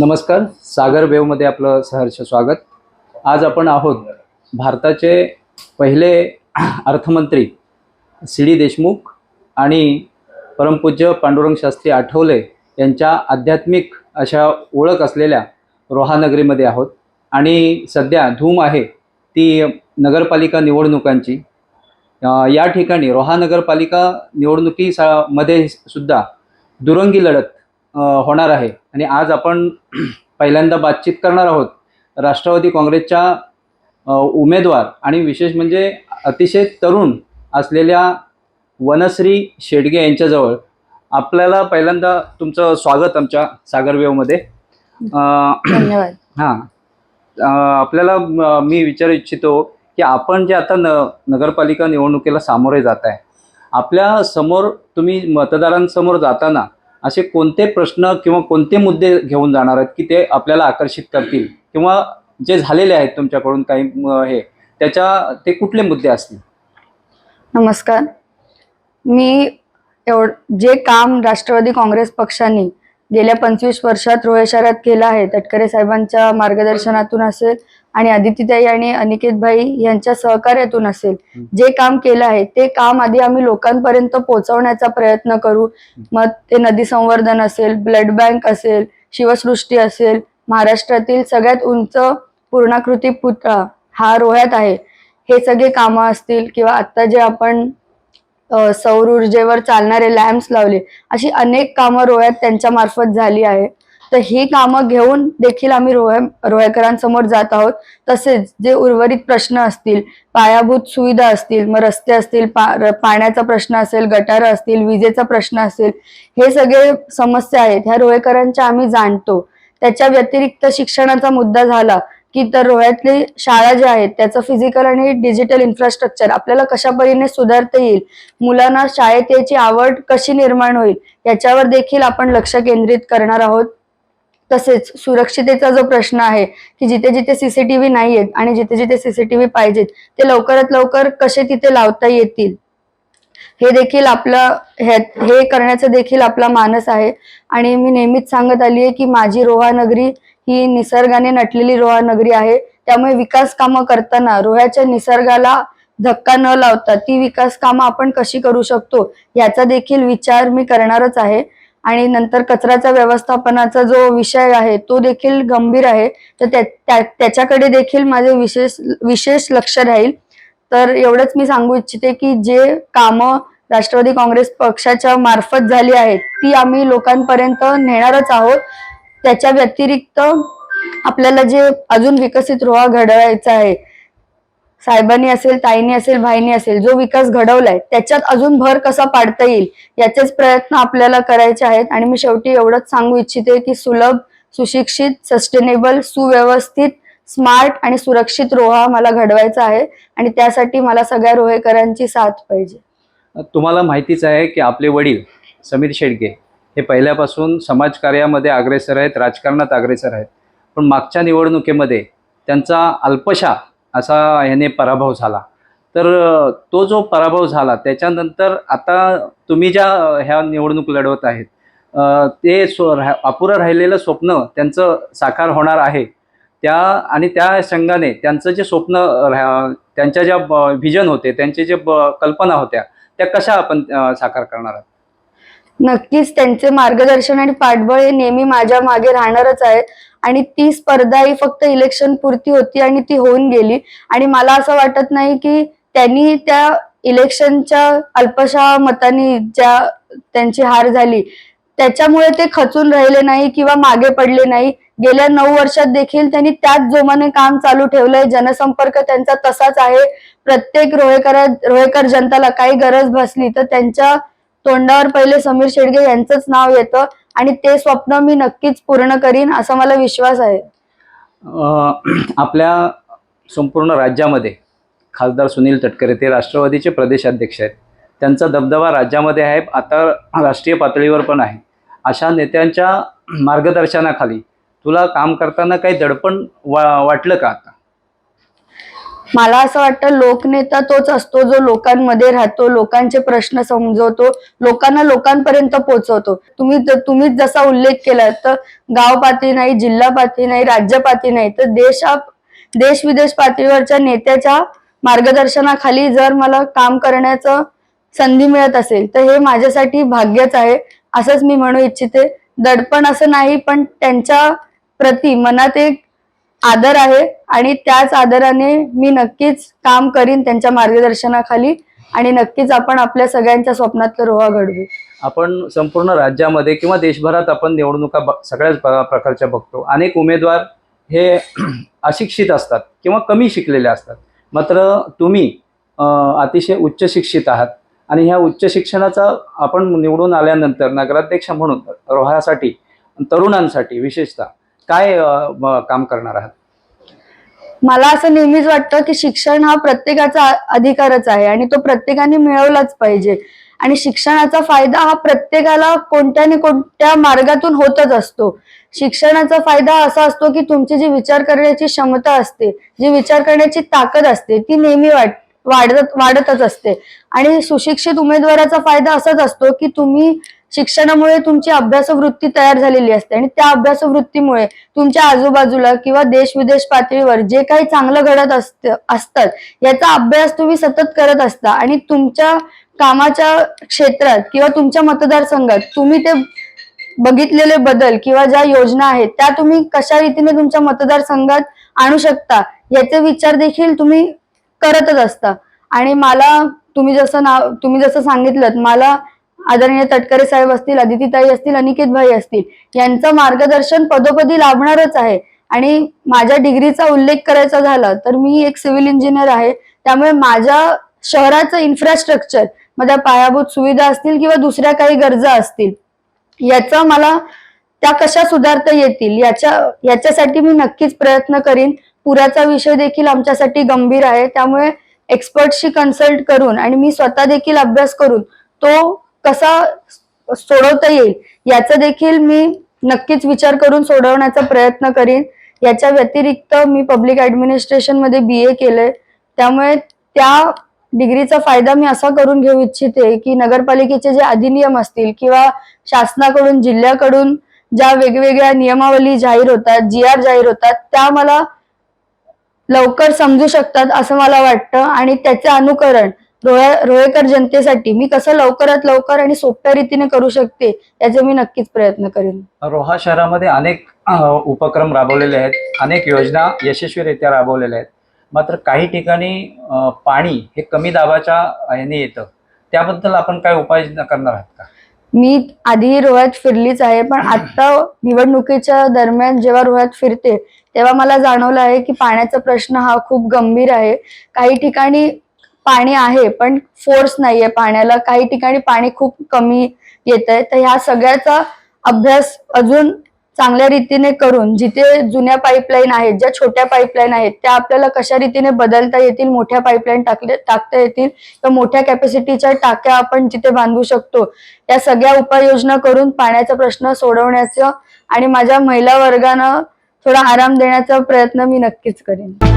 नमस्कार सागर वेवमध्ये आपलं सहर्ष स्वागत. आज आपण आहोत भारताचे पहिले अर्थमंत्री सी डी देशमुख आणि परमपूज्य पांडुरंग शास्त्री आठवले यांच्या आध्यात्मिक अशा ओळख असलेल्या रोहानगरीमध्ये आहोत. आणि सध्या धूम आहे ती नगरपालिका निवडणुकांची. या ठिकाणी रोहा नगरपालिका निवडणुकी सा मध्ये सुद्धा दुरंगी लढत होणार आहे. आणि आज आपण पहिल्यांदा बातचीत करणार आहोत राष्ट्रवादी काँग्रेसच्या उमेदवार आणि विशेष म्हणजे अतिशय तरुण असलेल्या वनश्री शेडगे यांच्याजवळ आपल्याला पहिल्यांदा तुमचं स्वागत आमच्या सागरवेवमध्ये धन्यवाद. हां. आपल्याला म- मी विचारू इच्छितो की आपण जे आता न नगरपालिका निवडणुकीला सामोरे जात आहे आपल्यासमोर तुम्ही मतदारांसमोर जाताना असे कोणते प्रश्न किंवा कोणते मुद्दे घेऊन जाणार आहेत की ते आपल्याला आकर्षित करतील? किंवा जे झालेले आहेत तुमच्याकडून काही हे त्याच्या ते कुठले मुद्दे असतील? नमस्कार. मी एवढ जे काम राष्ट्रवादी काँग्रेस पक्षाने गेल्या पंचवीस वर्षात रोहे शहरात केलं आहे तटकरे साहेबांच्या मार्गदर्शनातून असेल आणि अदितीताई आणि अनिकेतभाई यांच्या सहकार्यातून असेल. जे काम केलं आहे ते काम आधी आम्ही लोकांपर्यंत पोहोचवण्याचा प्रयत्न करू. मग ते नदी संवर्धन असेल ब्लड बँक असेल शिवसृष्टी असेल महाराष्ट्रातील सगळ्यात उंच पूर्णाकृती पुतळा हा रोह्यात आहे. हे सगळे कामं असतील किंवा आता जे आपण सौर ऊर्जेवर चालणारे लॅम्प्स लावले अशी अनेक कामं रोह्यात त्यांच्या मार्फत झाली आहे. तर ही कामं घेऊन देखील आम्ही रोह्या रोहेकरांसमोर जात आहोत. तसेच जे उर्वरित प्रश्न असतील पायाभूत सुविधा असतील मग रस्ते असतील पा र- पाण्याचा प्रश्न असेल गटारं असतील विजेचा प्रश्न असेल हे सगळे समस्या आहेत. ह्या रोहेकरांच्या आम्ही जाणतो. त्याच्या व्यतिरिक्त शिक्षणाचा मुद्दा झाला की तर रोह्यातली शाळा ज्या आहेत त्याचं फिजिकल आणि डिजिटल इन्फ्रास्ट्रक्चर आपल्याला कशा परीने सुधारता येईल? मुलांना शाळेत याची आवड कशी निर्माण होईल? याच्यावर देखील आपण लक्ष केंद्रित करणार आहोत. तसेच सुरक्षितेचा जो प्रश्न आहे की जिथे जिथे सीसीटीव्ही नाही आहेत आणि जिथे जिथे सीसीटीव्ही पाहिजेत ते लवकरात लवकर कसे तिथे लावता येतील? हे देखील आपलं हे हे करण्याचं देखील आपला मानस आहे. आणि मी नेहमीच सांगत आली आहे की माझी रोहा नगरी ही निसर्गाने नटलेली रोहा नगरी आहे. त्यामुळे विकास कामं करताना रोह्याच्या निसर्गाला धक्का न लावता ती विकास कामं आपण कशी करू शकतो याचा देखील विचार मी करणारच आहे. आणि नंतर कचऱ्याचा व्यवस्थापनाचा जो विषय आहे तो देखील गंभीर आहे. तर त्या- त्या- त्याच्याकडे देखील माझे विशेष विशेष लक्ष राहील. तर एवढंच मी सांगू इच्छिते की जे कामं राष्ट्रवादी काँग्रेस पक्षाच्या मार्फत झाली आहेत ती आम्ही लोकांपर्यंत नेणारच आहोत. त्याच्या व्यतिरिक्त आपल्याला जे अजून विकसित रोहा घडवायचा आहे साहेबांनी असेल ताईनी असेल भाईनी असेल जो विकास घडवलाय त्याच्यात अजून भर कसा पाडता येईल याचेच प्रयत्न आपल्याला करायचे आहेत. आणि मी शेवटी एवढंच सांगू इच्छिते की सुलभ सुशिक्षित सस्टेनेबल सुव्यवस्थित स्मार्ट आणि सुरक्षित रोहा मला घडवायचा आहे. आणि त्यासाठी मला सगळ्या रोहेकरांची साथ पाहिजे. तुम्हाला माहितीच आहे की आपले वडील समीर शेडगे हे पहिल्यापासून समाजकार्यामध्ये अग्रेसर आहेत राजकारणात अग्रेसर आहेत. पण मागच्या निवडणुकीमध्ये त्यांचा अल्पशा असा ह्याने पराभव झाला. तर तो जो पराभव झाला त्याच्यानंतर आता तुम्ही ज्या ह्या निवडणूक लढवत आहेत ते स्व राह अपुरं राहिलेलं स्वप्न त्यांचं साकार होणार आहे. त्या आणि त्या संघाने त्यांचं जे स्वप्न त्यांच्या ज्या व्हिजन होते त्यांचे जे ब- कल्पना होत्या त्या कशा आपण साकार करणार आहोत? नक्कीच त्यांचे मार्गदर्शन आणि पाठबळ हे नेहमी माझ्या मागे राहणारच आहे आणि ती स्पर्धा ही फक्त इलेक्शन पुरती होती आणि ती होऊन गेली. आणि मला असं वाटत नाही की त्यांनी त्या इलेक्शनच्या अल्पशा मतांनी ज्या त्यांची हार झाली त्याच्यामुळे ते खचून राहिले नाही किंवा मागे पडले नाही. गेल्या नऊ वर्षात देखील त्यांनी त्याच जोमाने काम चालू ठेवलंय. जनसंपर्क त्यांचा तसाच आहे. प्रत्येक रोहेकर रोहेकर जनताला काही गरज भासली तर त्यांच्या तोंडावर पहिले समीर शेडगे यांचंच नाव येतं. आणि ते स्वप्न मी नक्कीच पूर्ण करीन असा मला विश्वास आहे. आपल्या संपूर्ण राज्यामध्ये खासदार सुनील तटकरे ते राष्ट्रवादीचे प्रदेशाध्यक्ष आहेत. त्यांचा दबदबा राज्यामध्ये आहे आता राष्ट्रीय पातळीवर पण आहे. अशा नेत्यांच्या मार्गदर्शनाखाली तुला काम करताना काही दडपण वा वाटलं का आता? मला असं वाटतं लोकनेता तोच असतो जो लोकांमध्ये राहतो लोकांचे प्रश्न समजवतो लोकांना लोकांपर्यंत पोहोचवतो. तुम्ही तुम्ही जसा उल्लेख केला तर गाव पातळी नाही जिल्हा पातळी नाही राज्य पातळी नाही तर देश देश विदेश पातळीवरच्या नेत्याच्या मार्गदर्शनाखाली जर मला काम करण्याचं संधी मिळत असेल तर हे माझ्यासाठी भाग्यच आहे असंच मी म्हणू इच्छिते. दडपण असं नाही पण त्यांच्या प्रती मनात एक आदर आहे आणि त्याच आदराने मी नक्कीच काम करीन त्यांच्या मार्गदर्शनाखाली आणि नक्कीच आपण आपल्या सगळ्यांच्या स्वप्नातलं रोहा घडवू. आपण संपूर्ण राज्यामध्ये किंवा देशभरात आपण निवडणुका ब- सगळ्याच प्रकारच्या बघतो. अनेक उमेदवार हे अशिक्षित असतात किंवा कमी शिकलेले असतात. मात्र तुम्ही अतिशय उच्च शिक्षित आहात आणि ह्या उच्च शिक्षणाचा आपण निवडून आल्यानंतर नगराध्यक्ष म्हणून रोहासाठी तरुणांसाठी विशेषतः काय काम करणार आहात? मला असं नेहमीच वाटतं की शिक्षण हा प्रत्येकाचा अधिकारच आहे आणि तो प्रत्येकाने मिळवलाच पाहिजे. आणि शिक्षणाचा फायदा हा प्रत्येकाला कोणत्या ना कोणत्या मार्गातून होतच असतो. शिक्षणाचा फायदा असा असतो की तुमची जी विचार करण्याची क्षमता असते जी विचार करण्याची ताकद असते ती नेहमी वाढत वाढतच असते. आणि सुशिक्षित उमेदवाराचा फायदा असाच असतो की तुम्ही शिक्षणामुळे तुमची अभ्यासवृत्ती तयार झालेली असते आणि त्या अभ्यासवृत्तीमुळे तुमच्या आजूबाजूला किंवा देश विदेश पातळीवर जे काही चांगलं घडत असत असतात याचा अभ्यास तुम्ही सतत करत असता आणि तुमच्या कामाच्या क्षेत्रात किंवा तुमच्या मतदारसंघात तुम्ही ते बघितलेले बदल किंवा ज्या योजना आहेत त्या तुम्ही कशा रीतीने तुमच्या मतदारसंघात आणू शकता याचे विचार देखील तुम्ही करतच असता. आणि मला तुम्ही जसं नाव तुम्ही जसं सांगितलं मला आदरणीय तटकरे साहेब असतील अदितीताई असतील अनिकेत भाई असतील यांचं मार्गदर्शन पदोपदी लाभणारच आहे. आणि माझ्या डिग्रीचा उल्लेख करायचा झाला तर मी एक सिव्हिल इंजिनियर आहे. त्यामुळे माझ्या शहराचं इन्फ्रास्ट्रक्चर माझ्या पायाभूत सुविधा असतील किंवा दुसऱ्या काही गरजा असतील याचा मला त्या कशा सुधारता येतील याच्या याच्यासाठी मी नक्कीच प्रयत्न करीन. पुराचा विषय देखील आमच्यासाठी गंभीर आहे. त्यामुळे एक्सपर्टशी कन्सल्ट करून आणि मी स्वतः देखील अभ्यास करून तो कसा सोडवता येईल याचा देखील मी नक्कीच विचार करून सोडवण्याचा प्रयत्न करीन. याच्या व्यतिरिक्त मी पब्लिक ऍडमिनिस्ट्रेशनमध्ये बी ए केलंय. त्यामुळे त्या डिग्रीचा फायदा मी असा करून घेऊ इच्छिते की नगरपालिकेचे जे अधिनियम असतील किंवा शासनाकडून जिल्ह्याकडून ज्या वेगवेगळ्या नियमावली जाहीर होतात जी आर जाहीर होतात त्या मला लवकर समजू शकतात असं मला वाटतं. आणि त्याचे अनुकरण रोहे रोहेकर जनतेसाठी मी कसं लवकरात लवकर आणि सोप्या रीतीने करू शकते याचे मी नक्कीच प्रयत्न करेन. रोहा शहरामध्ये अनेक उपक्रम राबवलेले आहेत. अनेक योजना यशस्वीरित्या राबवलेल्या आहेत. मात्र काही ठिकाणी पाणी हे कमी दाबाच्या ह्याने येतं. त्याबद्दल आपण काय उपाययोजना करणार आहात का? मी आधी रोह्यात फिरलीच आहे पण आता निवडणुकीच्या दरम्यान जेव्हा रोह्यात फिरते तेव्हा मला जाणवलं आहे की पाण्याचा प्रश्न हा खूप गंभीर आहे. काही ठिकाणी पाणी आहे पण फोर्स नाहीये पाण्याला. काही ठिकाणी पाणी खूप कमी येत आहे तर ह्या सगळ्याचा अभ्यास अजून चांगल्या रीतीने करून जिथे जुन्या पाईपलाईन आहेत ज्या छोट्या पाईपलाईन आहेत त्या आपल्याला कशा रीतीने बदलता येतील मोठ्या पाईपलाईन टाकले टाकता येतील तर मोठ्या कॅपॅसिटीच्या टाक्या आपण जिथे बांधू शकतो या सगळ्या उपाययोजना करून पाण्याचा प्रश्न सोडवण्याचं आणि माझ्या महिला वर्गानं थोडा आराम देण्याचा प्रयत्न मी नक्कीच करेन.